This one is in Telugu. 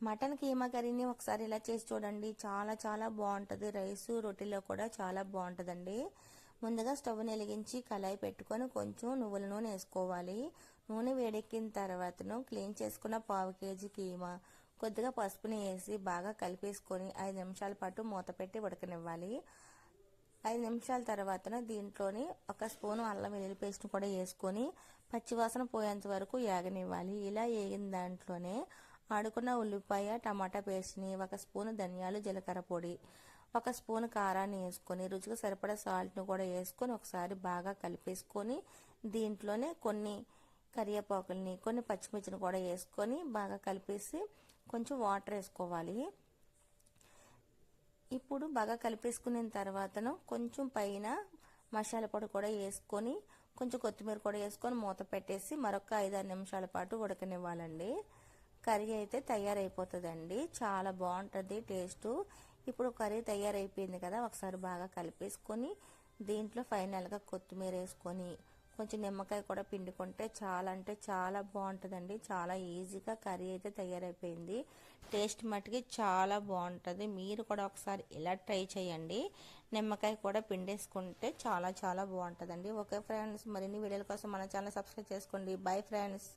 మటన్ కీమా కర్రీని ఒకసారి ఇలా చేసి చూడండి. చాలా చాలా బాగుంటుంది. రైస్ రొట్టెలో కూడా చాలా బాగుంటుందండి. ముందుగా స్టవ్ని వెలిగించి కళాయి పెట్టుకొని కొంచెం నువ్వుల నూనె వేసుకోవాలి. నూనె వేడెక్కిన తర్వాతను క్లీన్ చేసుకున్న పావు కేజీ కీమా కొద్దిగా పసుపుని వేసి బాగా కలిపేసుకొని ఐదు నిమిషాల పాటు మూత పెట్టి ఉడకనివ్వాలి. ఐదు నిమిషాల తర్వాత దీంట్లోని ఒక స్పూను అల్లం వెల్లుల్లి పేస్ట్ని కూడా వేసుకొని పచ్చివాసన పోయేంత వరకు ఏగనివ్వాలి ఇలా ఏగిన దాంట్లోనే ఆడుకున్న ఉల్లిపాయ టమాటా పేస్ట్ని ఒక స్పూన్ ధనియాలు జీలకర్ర పొడి ఒక స్పూన్ కారాన్ని వేసుకొని రుచికి సరిపడా సాల్ట్ని కూడా వేసుకొని ఒకసారి బాగా కలిపేసుకొని దీంట్లోనే కొన్ని కరివేపాకుల్ని కొన్ని పచ్చిమిర్చిని కూడా వేసుకొని బాగా కలిపేసి కొంచెం వాటర్ వేసుకోవాలి. ఇప్పుడు బాగా కలిపేసుకున్న తర్వాతను కొంచెం పైన మసాలా పొడి కూడా వేసుకొని కొంచెం కొత్తిమీర కూడా వేసుకొని మూత పెట్టేసి మరొక ఐదారు నిమిషాల పాటు ఉడకనివ్వాలండి. కర్రీ అయితే తయారైపోతుందండి. చాలా బాగుంటుంది టేస్ట్. ఇప్పుడు కర్రీ తయారైపోయింది కదా ఒకసారి బాగా కలిపేసుకొని దీంట్లో ఫైనల్గా కొత్తిమీర వేసుకొని కొంచెం నిమ్మకాయ కూడా పిండుకుంటే చాలా అంటే చాలా బాగుంటుందండి చాలా ఈజీగా కర్రీ అయితే తయారైపోయింది. టేస్ట్ మట్టుకి చాలా బాగుంటుంది మీరు కూడా ఒకసారి ఇలా ట్రై చేయండి. నిమ్మకాయ కూడా పిండేసుకుంటే చాలా చాలా బాగుంటుందండి ఓకే ఫ్రెండ్స్ మరిన్ని వీడియోల కోసం మన ఛానల్ సబ్స్క్రైబ్ చేసుకోండి. Bye friends.